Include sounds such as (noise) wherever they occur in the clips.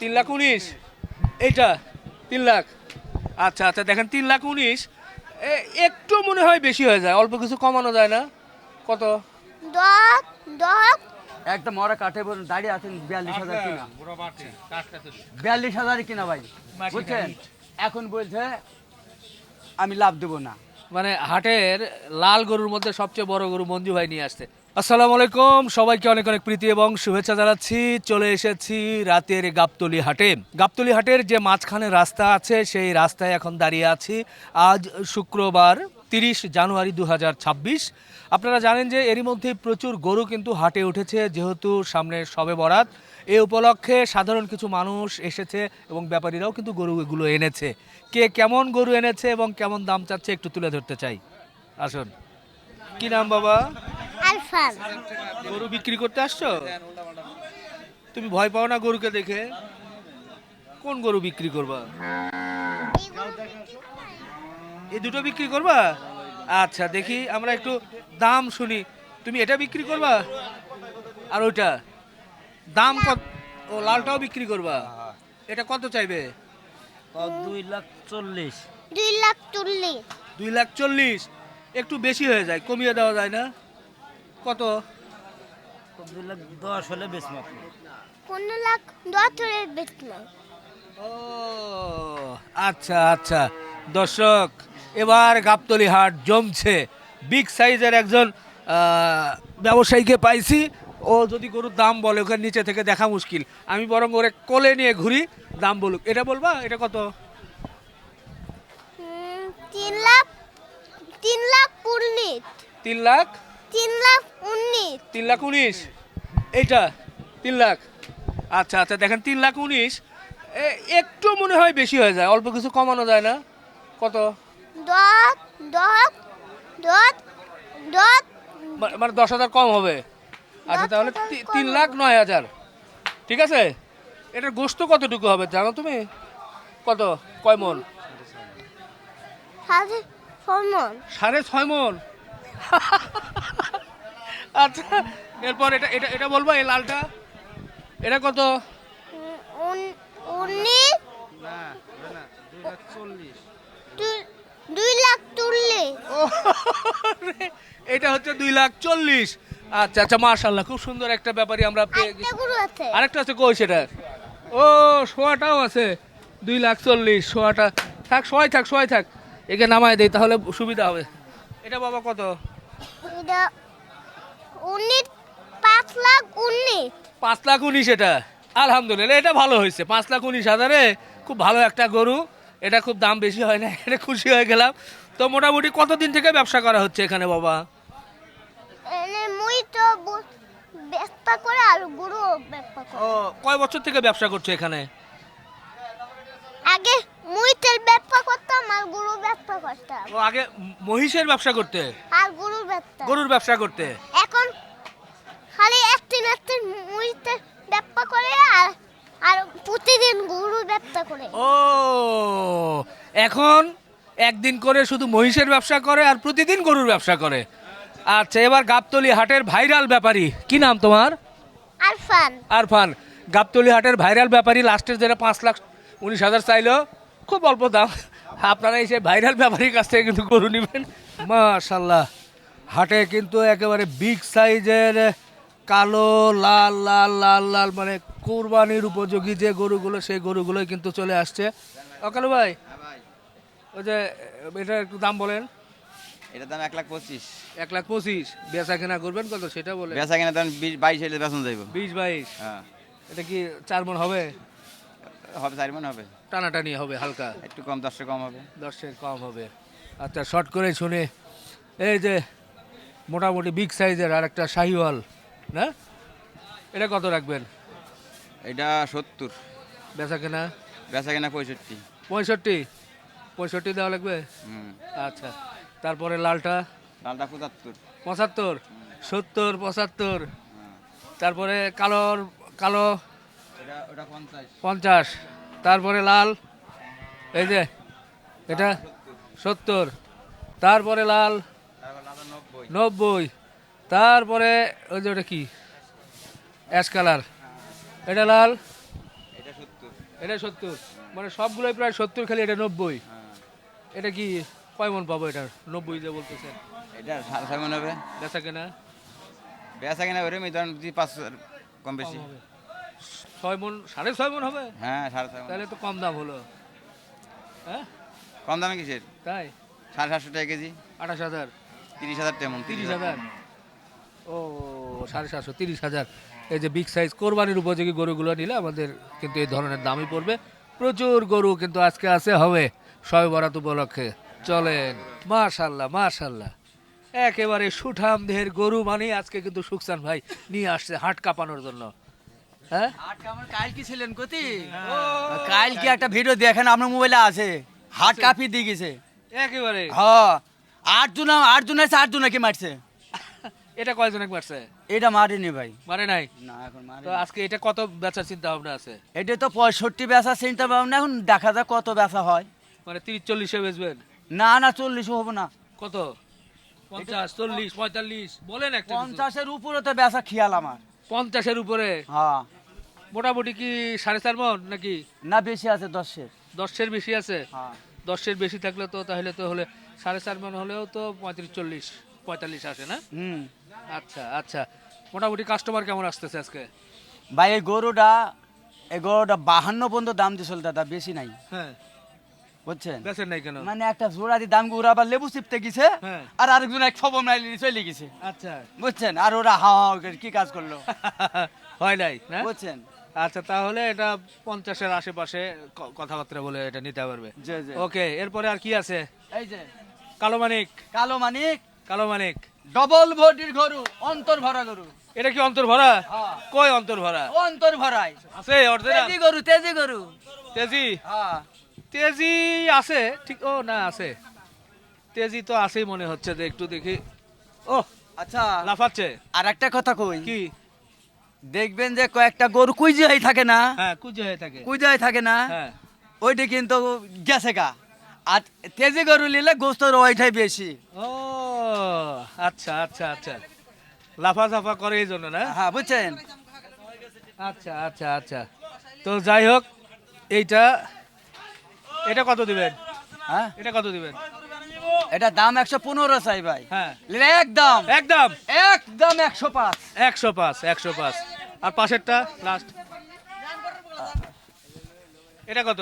তিন লাখ উনিশ? এইটা তিন লাখ। আচ্ছা আচ্ছা দেখেন তিন লাখ উনিশ এ- একটু মনে হয় বেশি হয়ে যায় অল্প কিছু কমানো যায় না। কত? একটা মরা কাঠে বলুন দাঁড়িয়ে আছেন বিয়াল্লিশ হাজার কিনা। বিয়াল্লিশ হাজার কিনা ভাই বুঝছেন? এখন বলছে আমি লাভ দেবো না। মানে হাটের লাল গরুর মধ্যে সবচেয়ে বড় গরু মঞ্জু ভাই নিয়ে আসছে। আসসালামু আলাইকুম। সবাইকে অনেক অনেক প্রীতি এবং শুভেচ্ছা জানাচ্ছি। চলে এসেছি রাতের গাবতলি হাটে। গাবতলি হাটের যে মাঝখানে রাস্তা আছে, সেই রাস্তায় এখন দাঁড়িয়ে আছি। আজ শুক্রবার তিরিশ জানুয়ারি দু হাজার ছাব্বিশ। আপনারা জানেন যে এরই মধ্যে প্রচুর গরু কিন্তু হাটে উঠেছে, যেহেতু সামনে সবে বরাত। এ উপলক্ষে সাধারণ কিছু মানুষ এসেছে এবং ব্যাপারীরাও কিন্তু গরুগুলো এনেছে। কে কেমন গরু এনেছে এবং কেমন দাম চাচ্ছে একটু তুলে ধরতে চাই। আসুন। কি নাম বাবা? গরু বিক্রি করতে আসছো? তুমি ভয় পাও না গরুকে দেখে? কোন গরু বিক্রি করবা? এই দুটো বিক্রি করবা? আচ্ছা দেখি আমরা একটু দাম শুনি। তুমি এটা বিক্রি করবা? আর ওইটা? দাম কত? ও লালটাও বিক্রি করবা? এটা কত চাইবে? দুই লাখ চল্লিশ। দুই লাখ চল্লিশ। দুই লাখ চল্লিশ। একটু বেশি হয়ে যায় কমিয়ে দেওয়া যায় না? কত? দুই লাখ দশ হলে বেশ মাত্র পনেরো লাখ দশ ধরে বেচলাম। ও আচ্ছা আচ্ছা। দর্শক এবার গাবতলি হাট জমছে। বিগ সাইজের একজন ব্যবসায়ীকে পাইছি। ও যদি গরুর দাম বলে ওখানে নিচে থেকে দেখা মুশকিল। আমি বরং ওরে কোলে নিয়ে ঘুরি দাম বলুক। এটা বলবা? এটা কত? তিন লাখ তিন লাখ তিন লাখ? তিন লাখ উনিশ। তিন লাখ উনিশ? এইটা তিন লাখ। আচ্ছা আচ্ছা দেখেন তিন লাখ উনিশ একটু মনে হয় বেশি হয়ে যায় অল্প কিছু কমানো যায় না। কত? দশ দশ দশ দশ। মানে দশ হাজার কম হবে। আচ্ছা তাহলে তিন লাখ নয় হাজার। ঠিক আছে? এটার গোস্ত কতটুকু হবে জানো তুমি? কত? কয় মন। সাড়ে ছয় মন? (laughs) আচ্ছা এরপর এটা এটা এটা বলব এই লালটা। এটা কত? উনিশ দুই লাখ চল্লিশ। এটা হচ্ছে দুই লাখ চল্লিশ। আচ্ছা আচ্ছা মার্শাল্লাহ খুব সুন্দর একটা ব্যাপারই আমরা পেয়ে গেছি। একটা গরু আছে। আরেকটা আছে কই সেটা? ও শোয়াটাও আছে দুই লাখ চল্লিশ শোয়াটা থাক শোয়াই থাক শোয়াই থাক। একে নামায় দেই তাহলে সুবিধা হবে। এটা বাবা কত? এটা উনিশ পাঁচ লাখ উনিশ। পাঁচ লাখ উনিশ এটা। আলহামদুলিল্লাহ এটা ভালো হয়েছে। পাঁচ লাখ উনিশ হাজারে খুব ভালো একটা গরু। এটা খুব দাম বেশি হয় না এটা খুশি হয়ে গেলাম। তো মোটামুটি কতদিন থেকে ব্যবসা করা হচ্ছে এখানে বাবা? মুই তো ব্যবসা করে আর গরু ব্যবসা করে। ও কয় বছর থেকে ব্যবসা করছে এখানে? আগে মুই তেল ব্যবসা করতাম আর গরু ব্যবসা করতাম। ও আগে মহিষের ব্যবসা করতে? আর গরুর ব্যবসা। গরুর ব্যবসা করতে এখন খালি একদিন একদিন মুই তেল ব্যবসা করে আর আর প্রতিদিন গরু ব্যবসা করে। ও এখন একদিন করে শুধু মহিষের ব্যবসা করে আর প্রতিদিন গরুর ব্যবসা করে। আচ্ছা এবার গাবতলি হাটের ভাইরাল ব্যাপারী কি নাম তোমার? আরফান। আরফান গাবতলি হাটের ভাইরাল ব্যাপারী লাস্টের যেটা পাঁচ লাখ উনিশ হাজার চাইলো খুব অল্প দাম। আপনারা এসে ভাইরাল ব্যাপারীর কাছ থেকে কিন্তু গরু নেবেন। মাশাল্লাহ হাটে কিন্তু একেবারে বিগ সাইজের কালো লাল লাল লাল লাল মানে কোরবানির উপযোগী যে গরুগুলো সেই গরুগুলোই কিন্তু চলে আসছে। অকালু ভাই ওই যে এটা একটু দাম বলেন। এটার দাম এক লাখ পঁচিশ। এক লাখ পঁচিশ। বেচা কেনা করবেন কত সেটা বলে বেচা কেনা দাম বিশ বাইশ হলে বেতন যাইব। বিশ বাইশ। হ্যাঁ। এটা কি চার মন হবে? হবে চারি মন হবে। টানাটানি হবে হালকা। একটু কম দশটা কম হবে। দশের কম হবে। আচ্ছা শর্ট করে শুনে। এই যে মোটামুটি বিগ সাইজের আর একটা শাহিওয়াল না? এটা কত রাখবেন? এটা সত্তর। বেচা কেনা বেচা কিনা পঁয়ষট্টি। পঁয়ষট্টি? পঁয়ষট্টি দেওয়া লাগবে? হুম। আচ্ছা। তারপরে লালটা? ডালটা পঁচাত্তর। পঁচাত্তর? সত্তর পঁচাত্তর? তারপরে কালোর কালো? পঞ্চাশ। তারপরে লাল? এই যে এটা? সত্তর। তারপরে লাল? লালটা নব্বই। তারপরে ওই যে ওটা কি? Ash colour. এটা লাল? এটা সত্তর। এটা সত্তর। মানে সবগুলোই প্রায় সত্তর খালি এটা নব্বই। হ্যাঁ। এটা কি কয় মন পাবো এটা? নব্বই যে বলতেছেন। এটা সাড়ে ছয় মন হবে। বেচা কেনা? বেচা কিনা ওরকম ধরেন পাঁচ কম বেশি। ছয় মন সাড়ে ছয় মন হবে? হ্যাঁ সাড়ে ছয় তাহলে তো কম দাম হলো। হ্যাঁ? কম দামে কিসের? তাই? সাড়ে সাতশো টাকা কেজি। আঠাশ হাজার। তিরিশ হাজার তেমন তিরিশ হাজার ও সাড়ে সাতশো তিরিশ হাজার। এই যে বিগ সাইজ কোরবানির উপযোগী গরুগুলো নিলে আমাদের কিন্তু এই ধরনের দামই পড়বে। প্রচুর গরু কিন্তু আজকে আছে হবে। ছয় বরাত উপলক্ষে। চলেন মাশাল্লাহ মাশাল্লাহ। একেবারে সুঠাম দেহের গরু মানে আজকে কিন্তু সুকসান ভাই নিয়ে আসছে হাট কাঁপানোর জন্য। হ্যাঁ? হাট কামার কাল কি ছিলেন কতি? কাল কি একটা ভিডিও দেখেন আপনার মোবাইলে আছে? হাট কাপি দিয়ে গেছে। একেবারে। হ্যাঁ। আট জন আট জন আছে আট জনকে মারছে। এটা কয়জনে মারছে এটা মারিনি ভাই। মারে নাই? না এখন মারি তো আজকে এটা কত বেচার চিন্তা ভাবনা আছে? এটা তো পঁয়ষট্টি বেচা চিন্তা ভাবনা এখন দেখা যাক কত বেচা হয়। মানে তিরিশ চল্লিশে বেচবেন? না না চল্লিশ হব না। কত? পঞ্চাশ চল্লিশ পঁয়তাল্লিশ? বলেন একটা। পঞ্চাশের উপরে তো বেচা খেয়াল আমার। পঞ্চাশের উপরে? হ্যাঁ। মোটামুটি কি সাড়ে চার মন নাকি? না বেশি আছে দশের। দশের বেশি আছে? হ্যাঁ। দশের বেশি থাকলে তো তাহলে তো হলে সাড়ে চার মন হলেও তো পঁয়ত্রিশ চল্লিশ পঁয়তাল্লিশ আসে না? হুম। আচ্ছা আচ্ছা। মোটামুটি কাস্টমার কেমন আসতেছে আজকে? ভাই এই গরুটা এই গরুটা বাহান্ন পর্যন্ত দাম দাদা বেশি নাই। হ্যাঁ। বুঝছেন? বেচেন নাই কেন? মানে একটা দাম ওরা আবার লেবু চিপতে গেছে হ্যাঁ। আর আরেকজন এক খবর নাই চলে গেছে। আচ্ছা। বুঝছেন? আর ওরা হা হা করে কি কাজ করল? (laughs) হয় নাই বুঝছেন? আচ্ছা তাহলে এটা পঞ্চাশের আশেপাশে কথাবার্তা বলে এটা নিতে পারবে। ওকে এরপরে আর কি আছে? এই যে। কালো মানিক। কালো মানিক। কালো মানিক। ডবল বডির গরু অন্তর ভরা গরু। এটা কি অন্তর ভরা? হ্যাঁ। কই অন্তর ভরা? অন্তর ভরাই। আছে তেজি গরু তেজি গরু। তেজি? হ্যাঁ। তেজি আছে ঠিক ও না আছে। তেজি তো আছেই মনে হচ্ছে যে একটু দেখি। ও আচ্ছা। লাফাচ্ছে। আর একটা কথা কই। কি? দেখবেন যে কয়েকটা গরু কুইজে হয়ে থাকে না? হ্যাঁ হয়ে থাকে। কুইজে হয়ে থাকে না? হ্যাঁ। ওইটা কিন্তু গেছে গা। আর তেজি গরু নিলে গোস্তর ওইটাই বেশি। ও আচ্ছা আচ্ছা আচ্ছা। লাফা জাফা করে এই জন্য না? হ্যাঁ বুঝছেন? আচ্ছা আচ্ছা আচ্ছা। তো যাই হোক এইটা এটা কত দিবেন? হ্যাঁ? এটা কত দিবেন? এটা দাম একশো পনেরো চাই ভাই। হ্যাঁ। একদম। একদম? একদম একশো পাঁচ। একশো পাঁচ একশো পাঁচ। আর পাশেরটা লাস্ট এটা কত?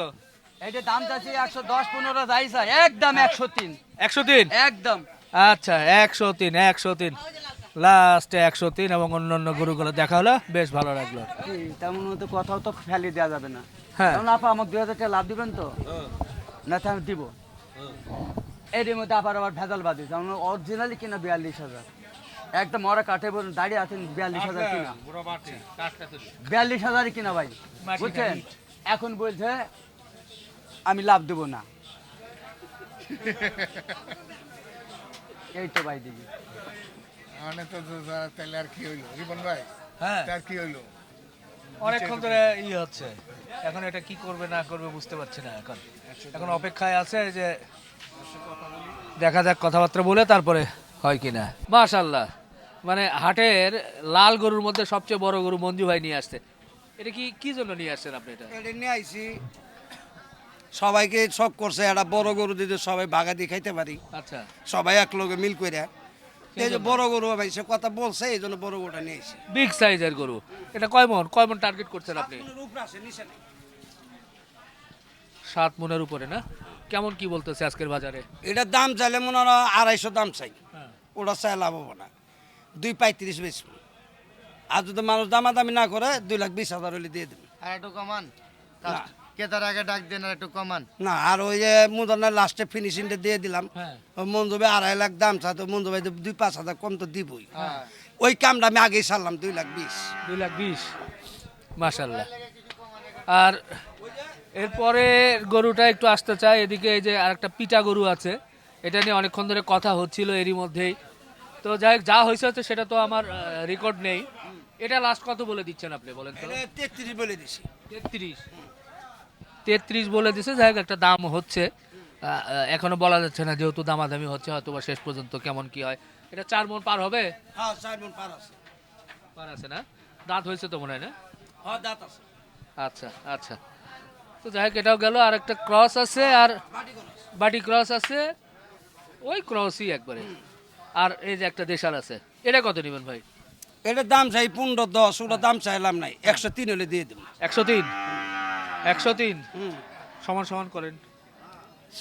এটা দাম চাচ্ছি একশো দশ পনেরো যাই চাই। একদম একশো তিন। একশো তিন? একদম। আচ্ছা একশো তিন একশো তিন। লাস্টে একশো তিন এবং অন্য অন্য গরুগুলো দেখা হলো বেশ ভালো লাগল। তেমন মতো কথাও তো ফেলে দেওয়া যাবে না। হ্যাঁ। আপা আমাকে দুই হাজার টাকা লাভ দিবেন তো? না তো আমি দিব। এর মধ্যে আবার আবার ভেজাল বাদ দিচ্ছে আমার অরিজিনালি কিনা বিয়াল্লিশ হাজার। একদম ওরা কাঠে বলুন দাঁড়িয়ে আছেন বিয়াল্লিশ হাজার কিনা। বিয়াল্লিশ হাজারই কিনা ভাই বুঝছেন? এখন বলছে আমি লাভ দেবো না। এই তো ভাই দেখি। মানে তো তাহলে আর কি হইল? ভাই হ্যাঁ। তার কি হইল? অনেকক্ষণ ধরে ই হচ্ছে। এখন এটা কি করবে না করবে বুঝতে পারছি না এখন। এখন অপেক্ষায় আছে যে দেখা যাক কথাবার্তা বলে তারপরে হয় কিনা। মাশাল্লাহ মানে হাটের লাল গরুর মধ্যে সবচেয়ে বড় গরু মঞ্জু ভাই নিয়ে আসছে। এটা কি কি জন্য নিয়ে আসছেন আপনি এটা? এটা নিয়ে আইছি। সবাইকে শখ করছে একটা বড় গরু দিতে সবাই বাগা দিয়ে খাইতে পারি। আচ্ছা। সবাই এক লগে মিল করে এই যে বড় গরু ভাই সে কথা বলছে এই জন্য বড় গরুটা নিয়ে আইছি বিগ সাইজের গরু। এটা কয় মন? কয় মন টার্গেট করছেন আপনি? সাত মনের উপরে না? কেমন কি বলতেছে আজকের বাজারে? এটার দাম চাইলে মনে হয় আড়াইশো দাম চাই। হ্যাঁ। ওটা চাই লাভ হব না। দুই পঁয়ত্রিশ বেশ আর যদি মানুষ দামাদামি না করে দুই লাখ বিশ হাজার হলে দিয়ে দেবে। আর একটু কমান। কেতার আগে ডাক দেন আর একটু কমান। না আর ওই যে মুদানের লাস্টে ফিনিশিংটা দিয়ে দিলাম। হ্যাঁ। ভাই আড়াই লাখ দাম চা তো মঞ্জু ভাই দুই পাঁচ হাজার কম তো দিবই। ওই কামটা আমি আগেই সারলাম দুই লাখ বিশ। দুই লাখ বিশ। মাসাল্লাহ আর এরপরে গরুটা একটু আসতে চায় এদিকে এই যে আরেকটা পিটা গরু আছে এটা নিয়ে অনেকক্ষণ ধরে কথা হচ্ছিল এরই মধ্যেই। তো যাই হোক, যা হয়েছে হচ্ছে সেটা তো আমার রেকর্ড নেই। এটা লাস্ট কত বলে দিচ্ছেন আপনি বলেন তো? তেত্রিশ বলে দিছি। তেত্রিশ। তেত্রিশ বলে দিছে যাই হোক একটা দাম হচ্ছে। এখনও বলা যাচ্ছে না যেহেতু দামাদামি হচ্ছে হয়তো বা শেষ পর্যন্ত কেমন কি হয়। এটা চার মন পার হবে? হ্যাঁ চার মন পার আছে। পার আছে না? দাঁত হয়েছে তো মনে হয় না? হ্যাঁ দাঁত আছে। আচ্ছা আচ্ছা। তো যাই হোক এটাও গেল আর একটা ক্রস আছে আর বাটি ক্রস। আছে। ওই ক্রসই একবারে। আর এই যে একটা দেশাল আছে এটা কত নেবেন ভাই? এটার দাম চাই পনেরো দশ ওটা দাম চাইলাম নাই। একশো তিন হলে দিয়ে দেবো। একশো তিন? একশো তিন? হুম। সমান সমান করেন।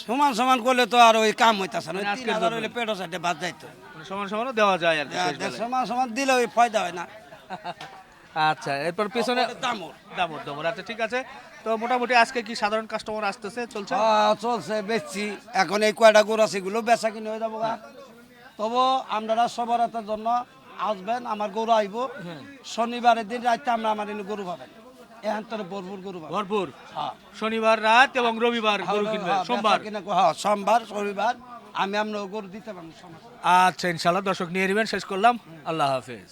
সমান সমান করলে তো আর ওই কাম হইতাছে না মানে তিন হাজার। হইলে পেটো সাইডে বাদ যাইতো। মানে সমান সমানও দেওয়া যায় আর কি শেষ সমান সমান দিলে ওই ফায়দা হয় না। (laughs) আচ্ছা এরপর পিছনে দাম ওর। দামর দামর আচ্ছা ঠিক আছে। তো মোটামুটি আজকে কি সাধারণ কাস্টমার আসতেছে চলছে? হ্যাঁ, চলছে বেচছি। এখন এই কয়টা গরু আছে এগুলো বেচা কিনে হয়ে যাব গা। তবু আপনারা সবার জন্য আসবেন আমার গরু আইব। শনিবারের দিন রাইতে আমরা আমার এনে গরু পাবেন। থেকে ভরপুর গরু ভরপুর। হ্যাঁ। শনিবার রাত এবং রবিবার গরু কিনবে হ্যাঁ, সোমবার। বেচা কিনে হ্যাঁ, সোমবার শনিবার আমি আপনার গরু দিতে পারব আচ্ছা ইনশাল্লাহ দর্শক নিয়ে নেবেন শেষ করলাম। আল্লাহ হাফেজ।